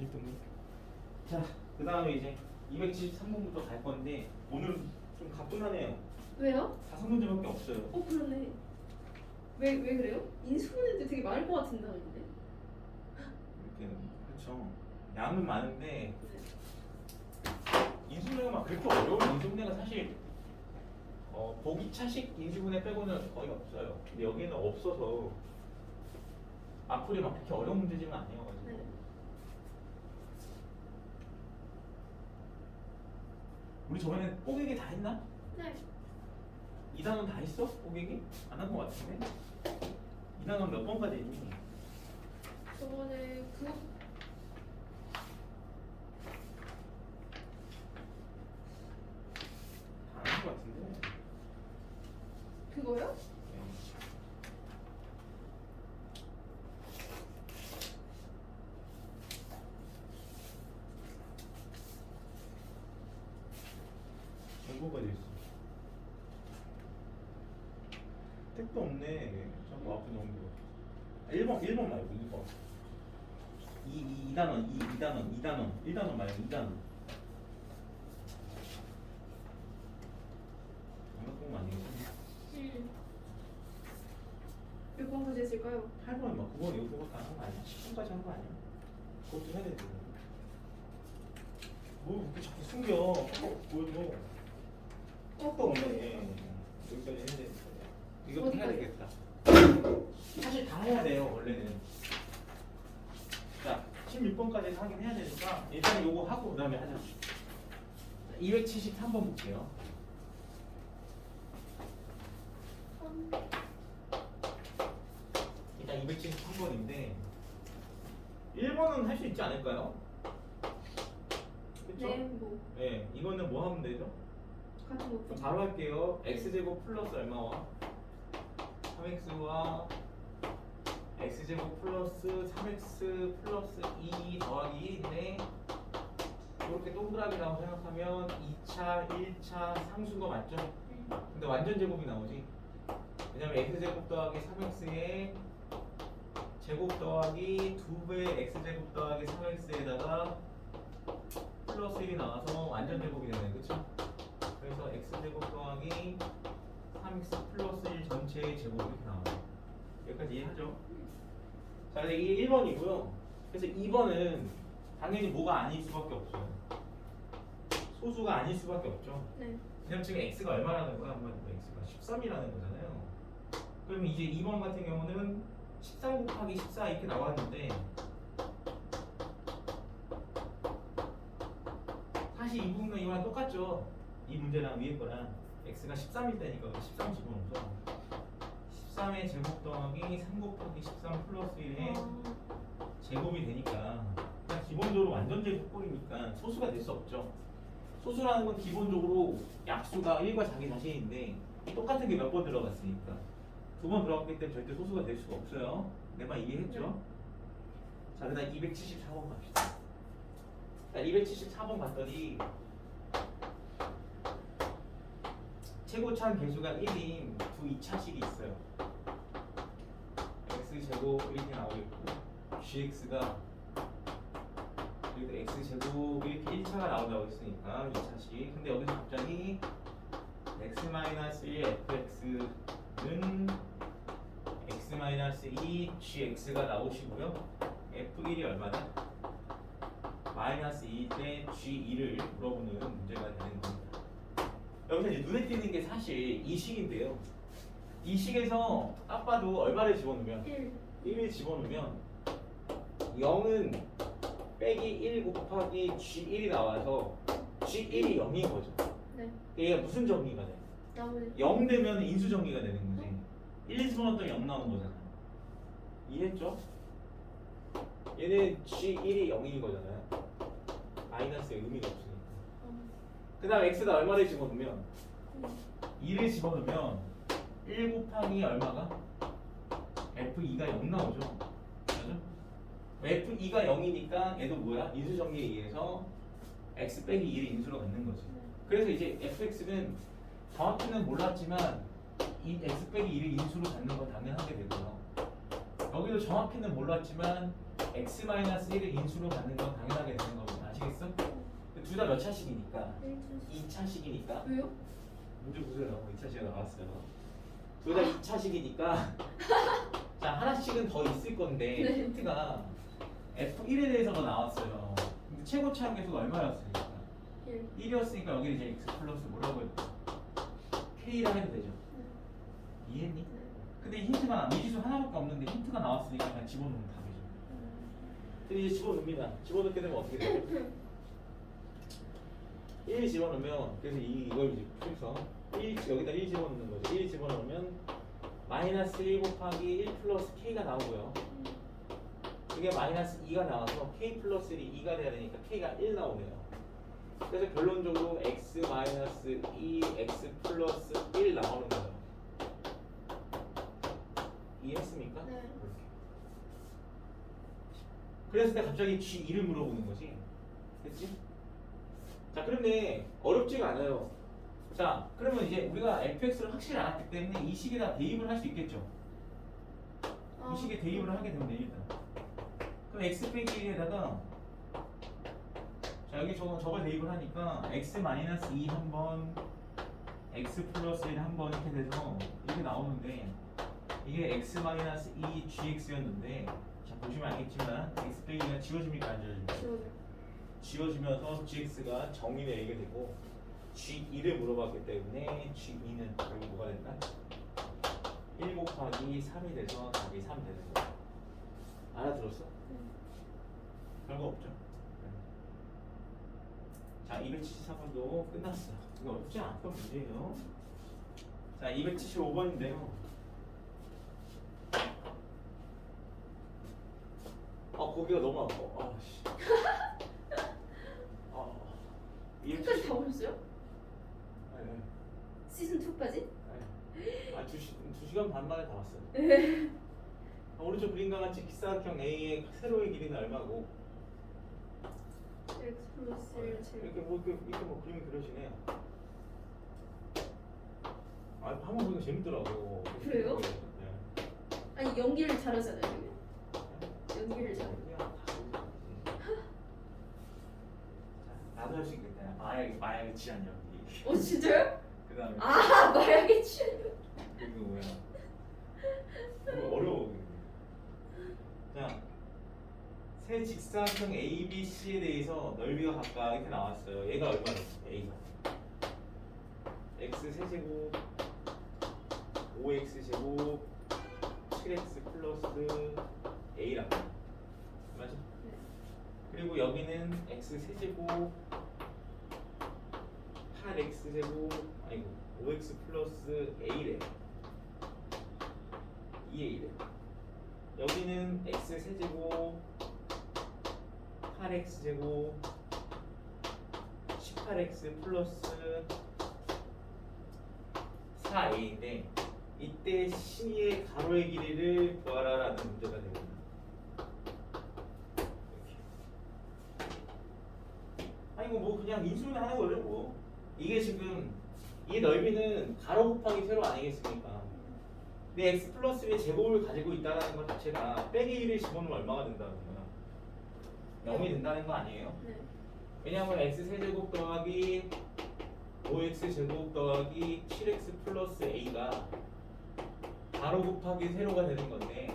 1등분. 자, 그 다음에 이제 273번부터 갈 건데 오늘은 좀 가뿐하네요. 왜요? 다섯 문제밖에 없어요. 어 그러네. 왜 왜 그래요? 인수분해도 되게 많을 것 같은데 근데. 이렇게 그렇죠. 양은 많은데 네. 인수분해가 막 그렇게 어려운 인수분해가 사실 어, 보기 차식 인수분해 빼고는 거의 없어요. 근데 여기는 없어서 앞으로 막 그렇게 어려운 문제지는 아니어가지고. 네. 우리 저번에 뽀개기 다 했나? 네. 2단원 다 했어? 뽀개기? 안한것 같은데? 2단원 몇 번까지 했니? 저번에 그다한것 같은데? 그거요? 네. 정보가 돼 있어. 택도 없네. 자꾸 앞에 넣은 거. 아, 1번, 1번 말고 2번. 2, 2, 2단원, 2, 2단원, 2단원, 1단원 말고 2단원. 장난감 아니겠지? 1. 몇 번까지 했을까요? 8번 막 9번 이거 그거 다 한 거 아니야? 10번까지 한 거 아니야? 그것도 해야 되지. 뭐 이렇게 자꾸 숨겨? 어, 보여줘. 턱도 없네. 여기까지 해야 되니까. 이것도 해야 어디까지? 되겠다. 사실 다 해야 돼요 원래는. 자 16번까지 하긴 해야 되니까 일단 요거 하고 그 다음에 하자. 273번 볼게요. 일단 273번인데 1번은 할 수 있지 않을까요? 그쵸? 네. 뭐 네, 이거는 뭐 하면 되죠? 같은 거. 그럼 바로 할게요. x제곱 플러스 얼마와 3x와 x제곱 플러스 3x 플러스 2 더하기 1인데 이렇게 동그라미라고 생각하면 2차, 1차 상수가 맞죠? 근데 완전 제곱이 나오지. 왜냐면 x제곱 더하기 3x에 제곱 더하기 2배 x제곱 더하기 3x에다가 플러스 1이 나와서 완전 제곱이 되네. 그쵸? 그래서 x제곱 더하기 3x 플러스 1 전체의 제곱 이렇게 나와요. 여기까지 이해하죠? 자, 근데 이게 1번이고요. 그래서 2번은 당연히 뭐가 아닐 수밖에 없어요. 소수가 아닐 수밖에 없죠. 네. 왜냐면 지금 x가 얼마라는 거야? 한번 x가 13이라는 거잖아요. 그러면 이제 2번 같은 경우는 13 곱하기 14 이렇게 나왔는데 사실 이 부분은 이거랑 똑같죠. 이 문제랑 위에 거랑 x가 13일 때니까 13 집어넣어서 13의 제곱 더하기 3 곱하기 13 플러스 1의 아, 제곱이 되니까 기본적으로 완전 제곱꼴이니까 소수가 될 수 없죠. 소수라는 건 기본적으로 약수가 1과 자기 자신인데 똑같은 게 몇 번 들어갔으니까 두 번 들어갔기 때문에 절대 소수가 될 수가 없어요. 내 말 이해했죠? 자, 그 다음 274번 갑시다. 자, 274번 봤더니 최고차한 개수가 1인 두 2차식이 있어요. x 제곱 이렇게 나오겠고 gx가 여기도 x 제곱 이렇게 1차가 나온다고 했으니까 2차식. 근데 여기서 갑자기 x 1 fx는 x 2 gx가 나오시고요. f1이 얼마다? 마이너스 2대 g2를 물어보는 문제가 되는 겁니다. 여기서 이제 눈에 띄는 게 사실 이 식인데요. 이 식에서 딱 봐도 얼마를 집어넣으면 1. 1을 집어넣으면 0은 빼기 1 곱하기 G1이 나와서 G1이 0인 거죠. 네. 얘가 무슨 정리가 돼? 나머지 0 되면 인수 정리가 되는 거지. 1 집어넣었더니 0 나오는 거잖아. 이해했죠? 얘는 G1이 0인 거잖아요. 마이너스의 의미가 없으니까. 그 다음 X가 얼마를 집어넣으면 2를 집어넣으면 1 곱하기 얼마가? F2가 0 나오죠. F2가 0이니까 얘도 뭐야? 인수 정리에 의해서 X 빼기 2를 인수로 갖는 거지. 그래서 이제 fx는 정확히는 몰랐지만 이 x 빼기 2를 인수로 갖는 건 당연하게 되고요. 여기도 정확히는 몰랐지만 x-1을 인수로 갖는 건 당연하게 되는 거구나 아시겠어? 둘 다 몇 차식이니까 2차식이니까 왜요? 문제 보세요 나오고 2차식이 나왔어요 둘 다 2차식이니까 자 하나씩은 더 있을 건데 네. 힌트가 F1에 대해서가 나왔어요. 근데 최고 차항계수가 얼마였으니까? 1 1이었으니까 여기 이제 x 플러스 뭐라고 해도 k라 해도 되죠? 이해했니? 근데 힌트가 나- 미지수 하나밖에 없는데 힌트가 나왔으니까 그냥 집어넣으면 답이죠. 근데 이제 집어넣습니다. 집어넣게 되면 어떻게 돼요? 1 집어넣으면 그래서 이, 이걸 이제 풀서 1 여기다 1 집어넣는 거죠. 1 집어넣으면 마이너스 1 곱하기 1 플러스 k가 나오고요 이게 마이너스 2가 나와서 k 플러스 1이 2가 돼야 되니까 k가 1 나오네요. 그래서 결론적으로 x 마이너스 2 x 플러스 1 나오는 거죠 이해했습니까? 네. 그래서 내가 갑자기 G2를 물어보는 거지. 됐지? 자 그런데 어렵지가 않아요. 자 그러면 이제 우리가 fx를 확실히 알았기 때문에 이 식에다 대입을 할 수 있겠죠? 아, 이 식에 대입을 하게 되면 됩니다 그럼 x 빼기 1에다가 자 여기 저거 저걸 대입을 하니까 x 마이너스 2 한번 x 플러스 1 한 번 이렇게 돼서 이렇게 나오는데 이게 x 마이너스 2 gx였는데 자 보시면 알겠지만 x 빼기가 지워집니까 안 지워집니까? 지워져. 지워지면서 gx가 정의를 얘기게 되고 g2를 물어봤기 때문에 g2는 여기 뭐가 된다? 1 곱하기 3이 돼서 답이 3 되는 거야 알아들었어? 별거 없죠? 네. 자 273번도 끝났어 이거 어렵지 않았던 문제예요 자 275번인데요 아 고기가 너무 아파 아 씨 아, 끝까지 다 보셨어요? 네, 네. 시즌 2까지? 네. 아, 두, 시, 두 시간 반 만에 다 왔어요. 네. 아, 오른쪽 그림과 같이 기사각형 A의 세로의 길이는 얼마고? x 플러스 1 제곱. 이렇게 뭐 이렇게, 이렇게 뭐 그림이 그려지네요. 아, 한번 보니까 재밌더라고. 그래요? 네. 아니 연기를 잘하잖아요. 지금. 연기를 잘. 나도 할 수 있겠다. 마약 마약의 취한 연기. 어 진짜요? 그다음에 아 마약의 취한. 그리고 뭐야? 이거 어려워. 자, 세 직사각형 A, B, C에 대해서 넓이가 각각 이렇게 나왔어요. 얘가 얼마였어? A가 x 세제곱 5x 제곱 7x 플러스 A라고 맞아? 그리고 여기는 x 세제곱 8x 제곱 아니고 5x 플러스 A래 2A래 여기는 x 세제곱 8x 제곱 18x 플러스 4a인데 이때 C의 가로의 길이를 구하라라는 문제가 됩니다. 아니 이거 뭐 그냥 인수를 하는 거죠 뭐. 이게 지금 이 넓이는 가로 곱하기 세로 아니겠습니까? 근데 x 플러스 의 제곱을 가지고 있다는 것 자체가 빼기 1을 집어넣으면 얼마가 거야? 0이 된다는 거 아니에요? 네. 왜냐하면 x 세제곱 더하기 5x 제곱 더하기 7x 플러스 a가 가로 곱하기 세로가 되는 건데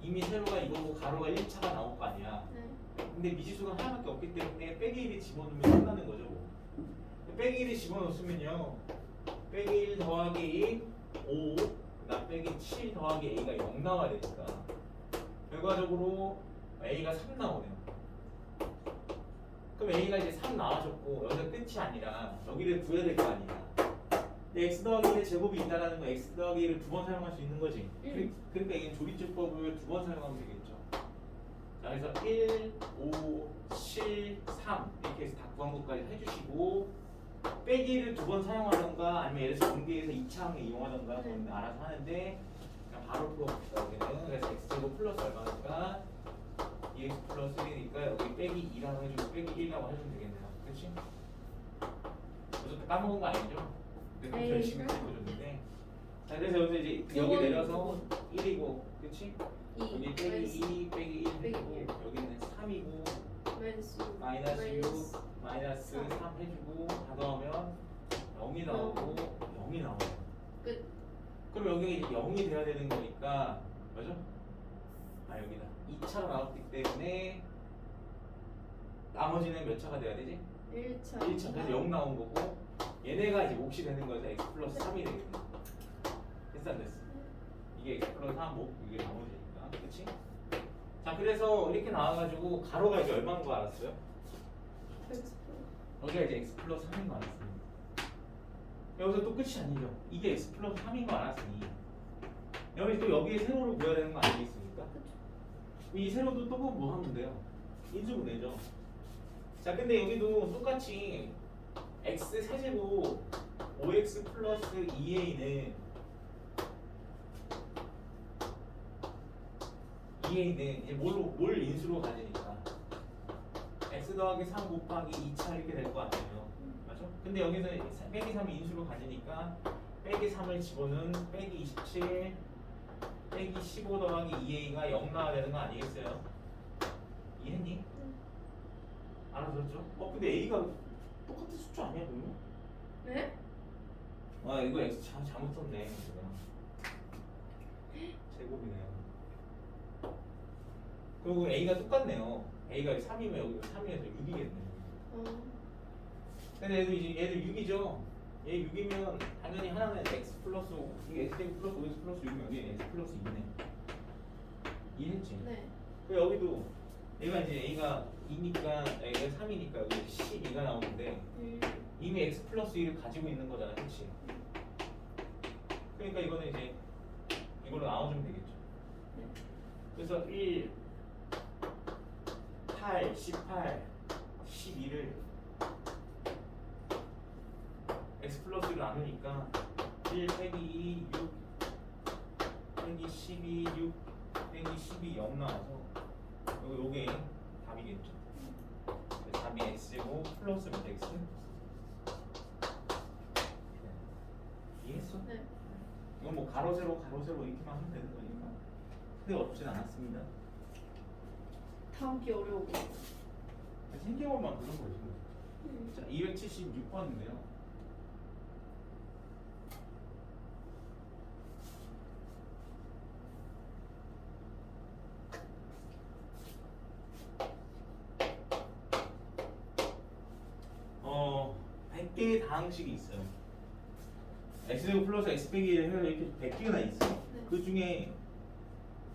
이미 세로가 이거고 가로가 1차가 나올 거 아니야 네. 근데 미지수가 하나밖에 없기 때문에 빼기 1이 집어넣으면 끝나는 거죠 빼기 1이 집어넣으면요 빼기 1 더하기 5 그다음 빼기 7 더하기 a가 0 나와야 되니까 결과적으로 a가 3 나오네요 그럼 A가 이제 3 나와줬고 여기가 끝이 아니라 여기를 구해야 될 거 아니야. 근데 x 더하기 1의 제곱이 있다라는 건 x 더하기 1을 두 번 사용할 수 있는 거지. 응. 그, 러니까 이게 조리제법을 두 번 사용하면 되겠죠. 자, 그래서 1, 5, 7, 3 이렇게 해서 다 구한 것까지 해주시고 빼기를 두 번 사용하던가 아니면 예를 들어서 전개해서 2차 항에 이용하던가 그건 네. 알아서 하는데 그냥 바로 풀어봅시다. 여기는 그래서 x제곱 플러스 얼마니까 2x 플러스 1이니까 여기 빼기 2라고 해주고 빼기 1이라고 해주면 되겠네요. 그렇지? 어차피 까먹은 거 아니죠? 좀 에이, 열심히 그럼. 해줬는데 자 그래서 여기서 이제 두 여기 번, 내려서 두 번. 1이고 그렇지? 여기 2 빼기 2 빼기 1 빼기 해주고 일. 여기는 3이고 마이너스 6 마이너스 6 마이너스 마이너스 삼. 3 해주고 다 더하면 0이 나오고 0이 나와요 끝. 그럼 여기 0이 돼야 되는 거니까 맞아? 아 여기다 2차로 나왔기 때문에 나머지는 몇 차가 돼야 되지? 1차 1차 그래서 0 나온 거고 얘네가 이제 몫이 되는 거죠 x 플러스 3이 되겠네 됐어 안 됐어? 이게 x 플러스 3 몫, 이게 나머지니까 그치? 자 그래서 이렇게 나와가지고 가로가 이제 얼마인 거 알았어요? 여기가 이제 x 플러스 3인 거 알았으니 여기서 또 끝이 아니죠 이게 x 플러스 3인 거 알았으니 여기 또 여기에 세로를 구해야 되는 거 아니겠습니까? 이 세로도 또뭐 하면 돼요? 인수분해죠 자 근데 여기도 똑같이 x 세제곱 5x 플러스 2a는 2a는 이제 뭘로 뭘 인수로 가지니까 x 더하기 3 곱하기 2차 이렇게 될 거 아니에요 맞죠? 근데 여기서 빼기 3이 인수로 가지니까 빼기 3을 집어넣은 빼기 27 빼기 15 더하기 2a가 0 나와야 되는 거 아니겠어요? 이해했니? 알아들었죠? 어 근데 a가 똑같은 숫자 아니야 그러면? 네? 아 이거 x 잘, 잘못 썼네 제가 제곱이네요 그리고 a가 똑같네요 a가 3이면 여기도 3이어서 6이겠네 어. 근데 얘도 이제 얘들 6이죠 얘 6이면 당연히 하나는 x 플러스 5 이게 x 제곱 플러스 5x 플러스 6이면 여기 x 플러스 2네 이해했지? 네. 그 여기도 얘가 이제 a가 2니까 얘가 3이니까 여기 12가 나오는데 음. 이미 x 플러스 1을 가지고 있는 거잖아, 그렇지? 그러니까 이거는 이제 이걸로 나눠주면 되겠죠. 네. 그래서 1, 8, 18, 12를 x 플러스 1을 나누니까 1 빼기 2, 6 빼기 12, 6 빼기 12, 0 나와서 요, 요게 답이겠죠. 그래서 답이 x제곱 플러스 몇 x? 이해했어? 네. 이건 뭐 가로 세로 가로 세로 이렇게만 하면 되는 거니까 크게 어렵진 않았습니다. 다음 기 어려워. 생겨볼만 그런 거지. 자, 276번인데요. 어, 100 개의 다항식이 있어요. x제곱 플러스 x 빼기 1 해서 이렇게 100개가 있어요. 네. 그 중에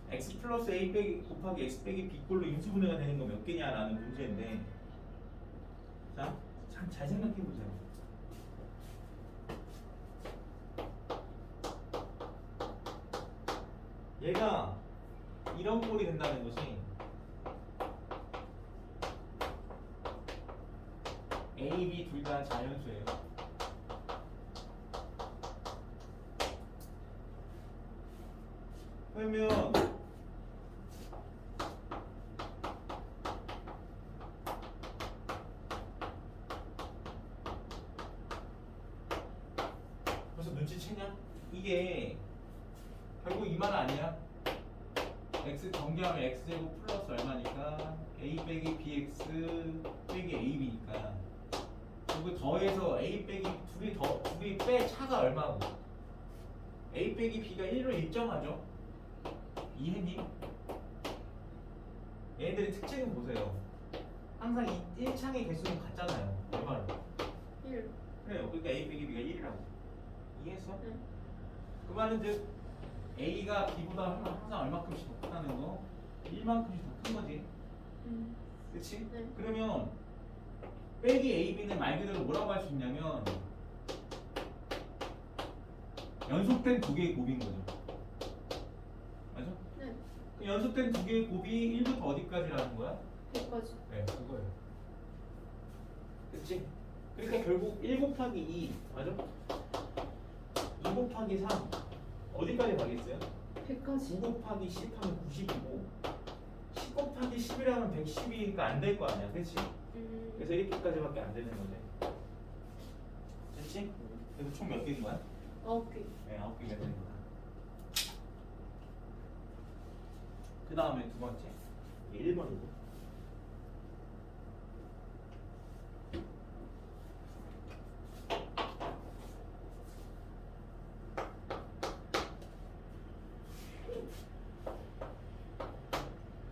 x 플러스 a 빼기 곱하기 x 빼기 b꼴로 인수분해가 되는 거 몇 개냐라는 문제인데 자, 참 잘 생각해 보세요. 얘가 이런 꼴이 된다는 것이 A, B 둘 다 자연수예요. 그러면 벌써 눈치챘냐? 이게 결국 이 말 아니야? x 전개하면 x제곱 플러스 얼마니까 a 빼기 bx 빼기 ab니까 그리고 더해서 a 빼기 둘이 더 둘이 빼 차가 얼마고 a 빼기 b가 1로 일정하죠? 이해니? 얘네들의 특징은 보세요 항상 이 1창의 개수는 같잖아요 얼마로? 1. 그래요 그러니까 a 빼기 b가 1이라고 이해했어? 네. 그 말은 즉 A가 B보다 항상 얼마큼씩 높다는 거 1만큼씩 더 큰 거지 음. 그치? 네. 그러면 빼기 AB는 말 그대로 뭐라고 할 수 있냐면 연속된 두 개의 곱인 거죠 맞아? 네. 그 연속된 두 개의 곱이 1부터 어디까지라는 거야? 100까지. 네 그거예요 그치? 그러니까 결국 1 곱하기 2 맞아? 2 곱하기 3 어디까지 가겠어요? 100까지. 9 곱하기 10 하면 90이고 10 곱하기 10이라면 110이니까 안 될 거 아니야 그치? 음. 그래서 이렇게까지밖에 안 되는 거지 됐지? 그래서 총 몇 개인 거야? 9개. 네 9개가 되는 거야 그 다음에 두 번째. 이게 1번이고.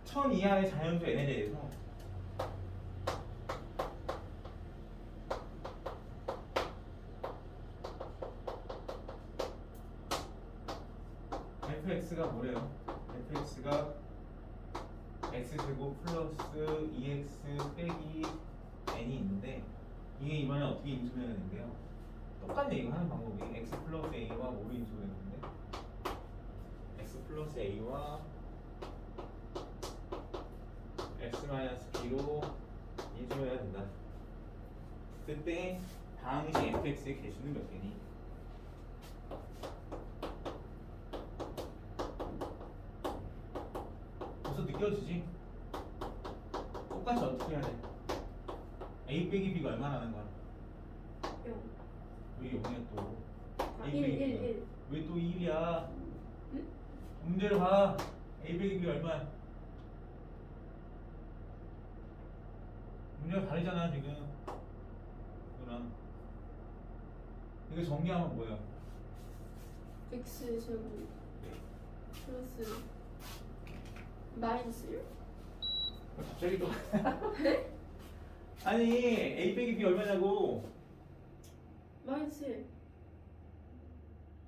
천 이하의 자연수 n에 대해서 fx가 뭐래요? fx가 x제곱 플러스 2x 빼기 n이 있는데 이게 이번에 어떻게 인수해야 되는데요? 똑같네 이거 하는 방법이 x 플러스 a와 5로 인수했는데 x 플러스 a와 x 마이너스 b로 인수해야 된다. 그때 당시 fx의 개수는 몇 개니? 벌써 느껴지지? A 빼기 b가 얼마나 하는 거야? 0. 왜 0이야 또? 아, A 1, 빼기 1, B가. 1. 왜 또 1이야? 응? 문제를 봐. a 빼기 b 얼마야? 문제가 다르잖아 지금. 이거랑. 이거 정리하면 뭐야? x 제곱 플러스 마이너스 1? 갑자기 또. 아니 a 빼기 b 얼마냐고? 마이너스 1.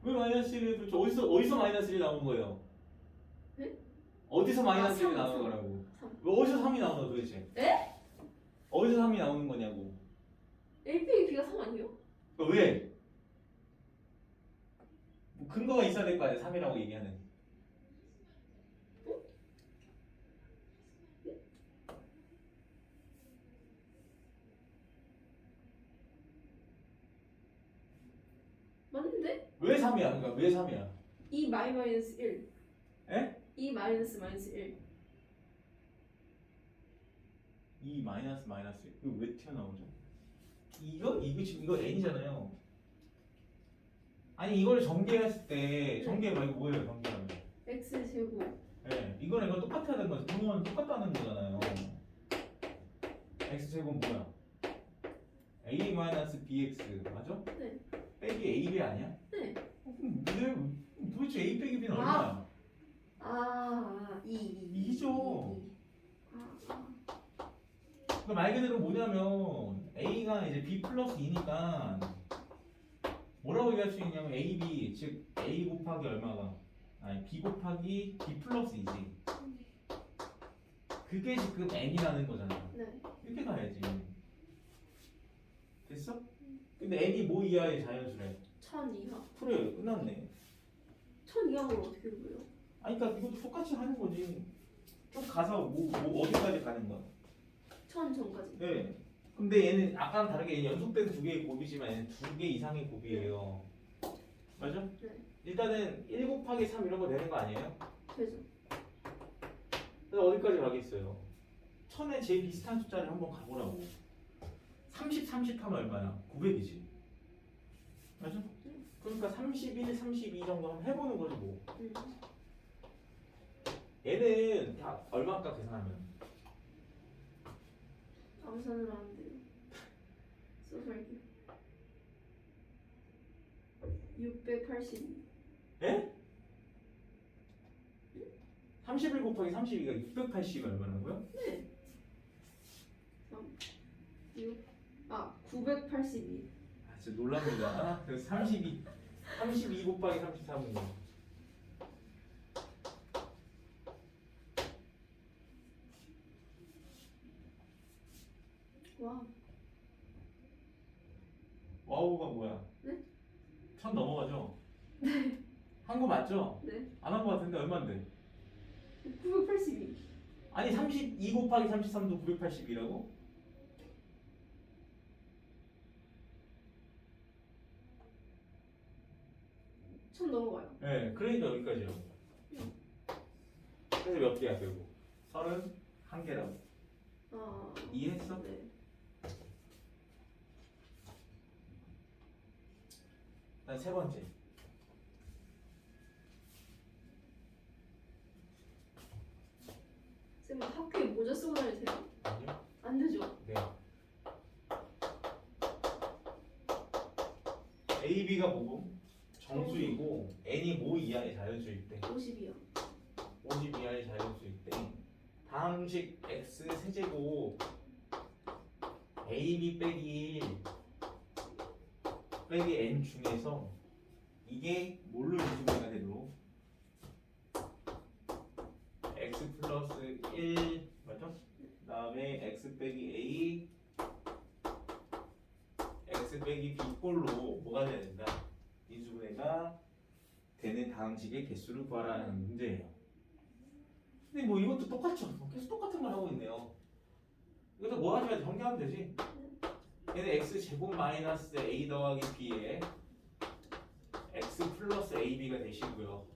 왜 마이너스 1을 도대체 어디서 어디서 마이너스 1이 나온 거예요? 네? 어디서 마이너스 아, 1이 삼, 나온 삼. 거라고? 3. 왜 어디서 3이 나온 거야 도대체? 에? 어디서 3이 나오는 거냐고? a 빼기 b가 3 아니에요? 그러니까 왜? 뭐 근거가 있어야 될 거 아니야 3이라고 얘기하는 맞는데? 왜 3이야 그러니까 왜 3이야 2 마이 마이너스 1. 에? 2 마이너스 마이너스 1. 2 마이너스 마이너스 이거 왜 튀어나오죠? 이거? 이거 지금 이거 n이잖아요 아니 이걸 전개했을 때 전개 말고 뭐예요 전개하면 x 제곱 예, 이거랑 이거 똑같아야 되는 거지. 분모는 똑같다는 거잖아요. x 제곱 뭐야? a 마이너스 bx 맞아? 네. 빼기 ab 아니야? 네. 어, 그럼 왜 도대체 a 빼기 b는 아. 얼마야? 아, 2. 2. 이죠. 아, 아. 그러니까 말 그대로 뭐냐면 a가 이제 b 플러스 2니까 뭐라고 얘기할 수 있냐면 ab 즉 a 곱하기 얼마가 아니 b 곱하기 b 플러스 2지. 그게 지금 n이라는 거잖아. 네. 이렇게 가야지. 됐어? 근데 n이 뭐 이하의 자연수래? 1000 이하. 그래 끝났네. 1000 이하를 어떻게 그려요? 아니 그러니까 이것도 똑같이 하는 거지. 좀 가서 뭐, 뭐 어디까지 가는 거야? 1000 전까지. 네. 근데 얘는 아까랑 다르게 얘는 연속된 두 개의 곱이지만 얘는 두 개 이상의 곱이에요. 맞아? 네. 일단은 1 곱하기 3 이런 거 되는 거 아니에요? 되죠. 그래서 어디까지 가겠어요? 천에 제일 비슷한 숫자를 한번 가보라고. 30, 30 하면 얼마야? 900이지. 맞아? 그러니까 31, 32 정도 한번 해보는 거지 뭐. 음. 얘는 다 얼마까 계산하면? 암산을 하는데요. 써서 할게요. 682. 에? 31 곱하기 32가 680이 얼마라고요? 네. 3, 6, 아, 982. 아 진짜 놀랍니다. 아, 그래서 32, 32 곱하기 33은 뭐. 와, 와우가 뭐야? 네? 천 넘어가죠? 네. 한 거 맞죠? 네. 안 한 거 같은데 얼마인데? 982. 아니 32 곱하기 33도 980이라고? 천 넘어가요. 네, 그러니까 여기까지요. 그래서 몇 개야 결국? 31개라고. 아, 이해했어? 네. 난세 번째. 쌤 학교에 모자 쓰고 돼요? 아니요? 안 되죠? 네. A, B가 뭐고? 정수이고 n이 모 이하의 자연수일 때 50이요 50 이하의 자연수일 때 다음식 x 세제곱 ab 빼기 1 빼기 n 중에서 이게 뭘로 인수분해가 되도록 x 플러스 1 맞죠? 그 다음에 x 빼기 a x 빼기 b 꼴로 뭐가 돼야 된다? 인수분해가 되는 다음 식의 개수를 구하라는 문제예요. 근데 뭐 이것도 똑같죠. 뭐 계속 똑같은 걸 하고 있네요. 이것도 뭐 하지만 정리하면 되지. 얘는 x 제곱 마이너스 a 더하기 b에 x 플러스 ab가 되시고요.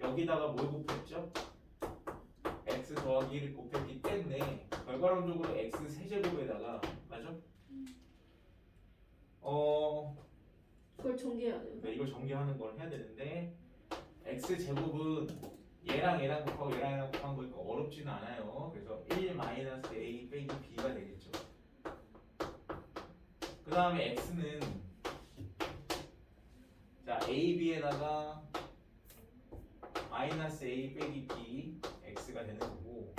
여기다가 뭘 곱했죠? x 더하기 1을 곱했기 때문에 결과론적으로 x 세제곱에다가 맞죠? 어 그걸 전개해야 돼요 네, 이걸 전개하는 걸 해야 되는데 x 제곱은 얘랑 얘랑 곱하고 얘랑 얘랑 곱한 거니까 어렵지는 않아요. 그래서 1 마이너스 a 빼기 b가 되겠죠. 그 다음에 x는 자 a b에다가 마이너스 a 빼기 b x가 되는 거고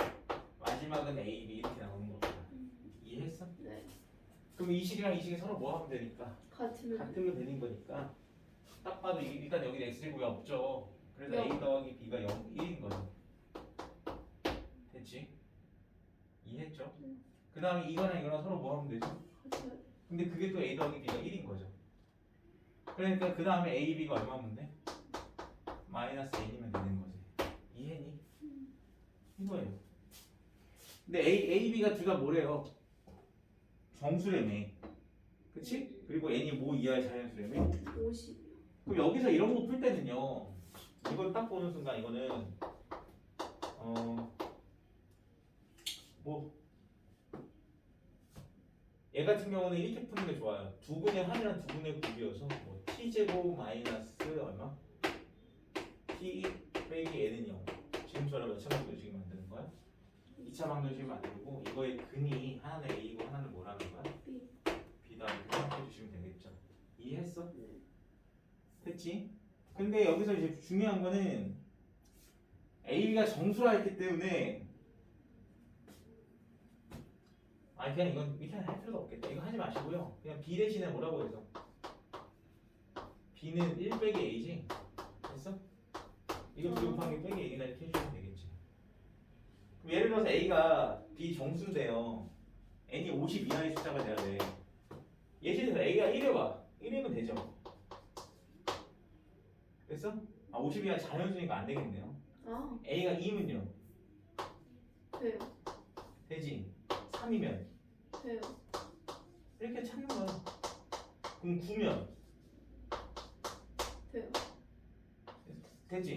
마지막은 a b 이렇게 나오는 그럼 이 식이랑 이 식이 서로 뭐 하면 되니까? 같으면 같으면 되는 거니까 딱 봐도 이- 일단 여기 x제곱이 없죠 그래서 영. a 더하기 b가 0, 1인 거죠 됐지? 이해했죠? 응. 그 다음에 이거랑 이거랑 서로 뭐 하면 되죠? 근데 그게 또 a 더하기 b가 1인 거죠 그러니까 그 다음에 a, b가 얼마면 돼? 마이너스 n이면 되는 거지 이해니? 이거예요 근데 a, a, b가 둘 다 뭐래요? 정수래매 그치? 그리고 n이 뭐 이하의 자연수래매 50이요 그럼 여기서 이런 거 풀 때는요. 이걸 딱 보는 순간 이거는 어 뭐 얘 같은 경우는 이렇게 푸는 게 좋아요. 두 분의 한이랑 두 분의 곱이어서 뭐 t 제곱 마이너스 얼마? t 빼기 n은 0. 지금처럼 만드는 거야? 2차 방정식 만들고 이거의 근이 하나는 a고 하나는 뭐라는 거야? B b다 이렇게 생각해 주시면 되겠죠. 이해했어? 네. 됐지? 근데 여기서 이제 중요한 거는 A가 정수라 했기 때문에 아니 그냥 이건 이렇게 할 필요도 없겠다 이거 하지 마시고요 그냥 B 대신에 뭐라고 해서 B는 1 빼기 A지 됐어? 이거 두 곱한 게 빼기 A나 이렇게 해주면 되겠지 예를 들어서 A가 B 정수인데요 N이 50 이하의 숫자가 돼야 돼 예시에서 A가 1이어봐 1이면 되죠 됐어? 아 50이야 자연수니까 안 되겠네요. 아 A가 2면요. 돼요 되지? 3이면 돼요 이렇게 찾는 거야. 그럼 9면 돼요 되지?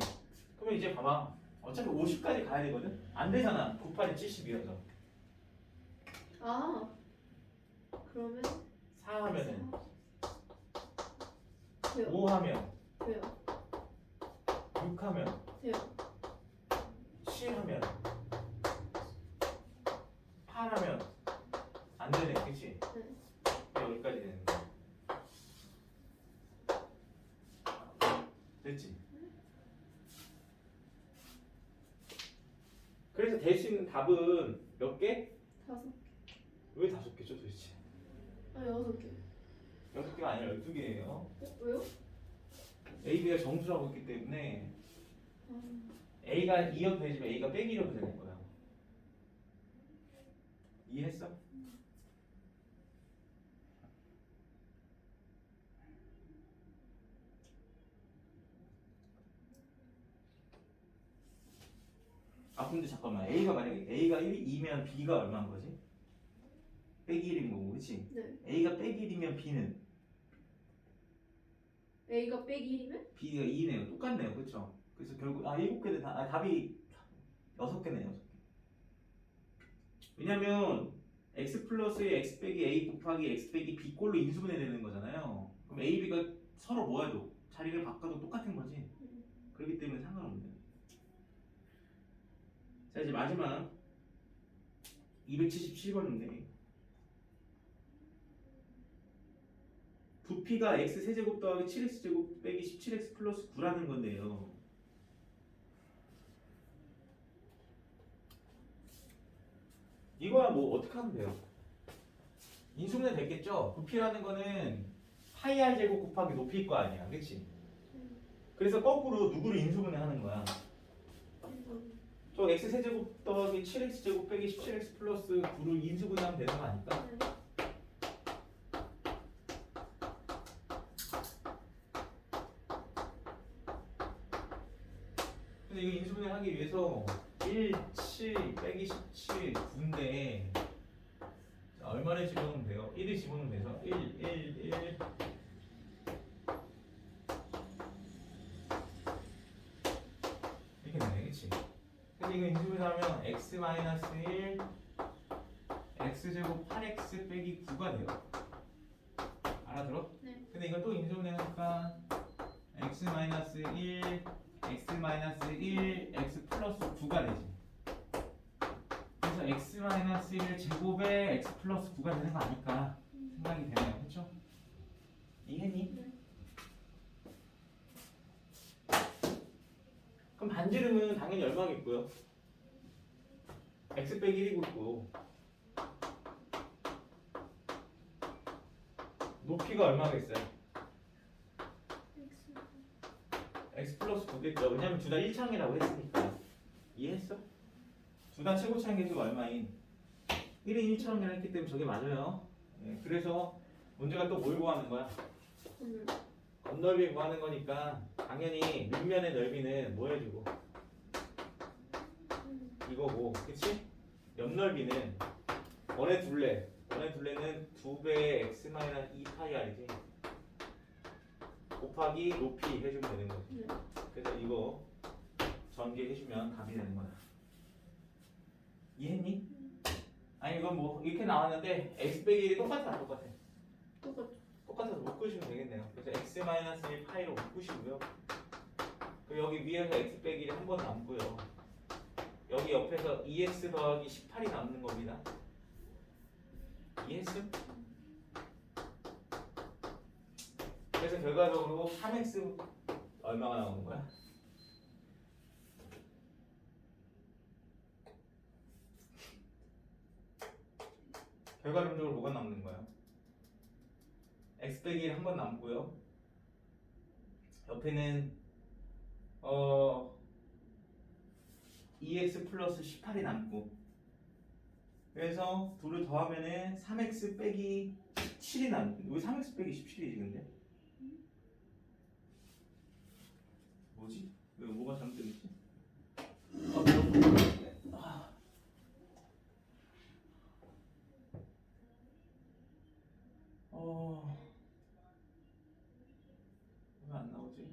그러면 이제 봐봐. 어차피 50까지 가야 되거든? 안 되잖아. 98이 70이어서. 아 그러면 4 하면은 돼요 5 하면 돼요 6 하면 돼요 7 하면 8 하면 안 되네. 그치? 네. 여기까지 되는 거야. 됐지? 그래서 될 수 있는 답은 몇 개? 다섯 왜 다섯 개죠 도대체? 아 여섯 개 여섯 개가 아니라 열두 개예요. 어? 왜요? A, B가 정수라고 했기 때문에 아, A가 2역 되지만 A가 빼기 1역 되는 거야. 이해했어? 아 근데 잠깐만 A가 만약에 A가 1, 2면 B가 얼마인 거지? 빼기 1인 거고 그치? 네 A가 빼기 1이면 B는 A가 빼기 1이면? B가 2네요. 똑같네요. 그렇죠? 그래서 결국 아 7개는 다 아, 답이 6개네요. 6개. 왜냐면 x 플러스의 x 빼기 a 곱하기 x 빼기 b 꼴로 인수분해 되는 거잖아요. 그럼 a, b가 서로 뭐해도 자리를 바꿔도 똑같은 거지. 그렇기 때문에 상관없네요. 자 이제 마지막 277번인데 부피가 x 세제곱 더하기 7x 제곱 빼기 17x 플러스 9라는 건데요. 이거야 뭐 어떻게 하면 돼요? 인수분해 됐겠죠? 부피라는 거는 파이 r 제곱 곱하기 높이일 거 아니야, 그렇지? 그래서 거꾸로 누구를 인수분해 하는 거야? 저 x 세제곱 더하기 7x 제곱 빼기 17x 플러스 9를 인수분해하면 되는 거 아닐까? 근데 이거 인수분해 하기 위해서 1, 7 빼기 17 9인데 자, 얼마를 집어넣으면 돼요? 1을 집어넣으면 돼서 1, 1, 1 이렇게 되네, 그치? 근데 이거 인수분해하면 x 마이너스 1 x 제곱 8x 빼기 9가 돼요 알아들어? 네. 근데 이걸 또 인수분해하니까 x 마이너스 1 x 마이너스 1 x 플러스 9가 되지 그래서 x 마이너스 1 제곱에 x 플러스 9가 되는 거 아닐까 생각이 되네요 그렇죠? 이해니? 네. 그럼 반지름은 당연히 얼마겠고요? X 빼기 1이고 있고 높이가 얼마겠어요? x 플러스 9겠죠. 왜냐면 둘 다 1창이라고 했으니까. 이해했어? 둘 다 최고 차이 계수가 얼마인? 1인 1창이라 했기 때문에 저게 맞아요. 네, 그래서 문제가 또 뭘 구하는 거야? 오늘 건널비 구하는 거니까 당연히 밑면의 넓이는 뭐 해주고? 이거고, 그치? 옆넓이는 원의 둘레. 원의 둘레는 2배의 x 마이너스 2파이 r이지. 곱하기 높이 해주면 되는 거지. 네. 그래서 이거 전개해주면 답이 되는 거야. 이해했니? 아니 이건 뭐 이렇게 나왔는데 x 빼기 1이 똑같아 안 똑같아? 똑같죠. 똑같아서 묶으시면 되겠네요. 그래서 x 마이너스 1 파이로 묶으시고요. 여기 위에서 x 빼기 1이 한 번 남고요. 옆에서 2x 더하기 18이 남는 겁니다. 이해했음? 그래서 결과적으로 3x 얼마가 나오는 거야? 결과론적으로 뭐가 남는 거야? x 빼기 1 한 번 남고요. 옆에는 어 2x 플러스 18이 남고 그래서 둘을 더하면은 3x 빼기 17이 남고 왜 3x 빼기 17이지 근데? 뭐지? 왜 뭐가 잘못됐지? 아. 아. 어. 왜 안 나오지?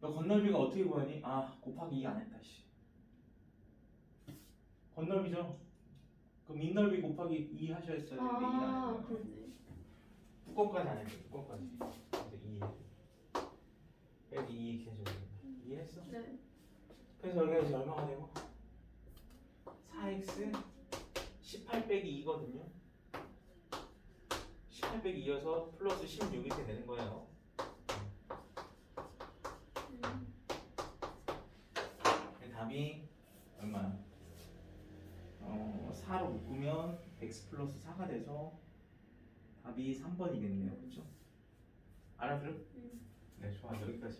너 건널비가 어떻게 구하니? 아 곱하기 2 안 했다 씨. 건널비죠? 그럼 민넓이 곱하기 2 하셨어야 되는데 2안 아, 했네. 그렇네. 두꺼까지 안 했어 두꺼까지. 그래서 2 여기 2 이렇게 해줘야 돼. 이해했어? 네. 그래서 여기가 이제 얼마가 되고? 4x 18 빼기 2거든요. 18 빼기 2여서 플러스 16 이렇게 되는 거예요. 답이 얼마야? 어, 4로 묶으면 x 플러스 4가 돼서 답이 3번이겠네요. 그렇죠? 알아들어? 음. 네, 좋아. 여기까지.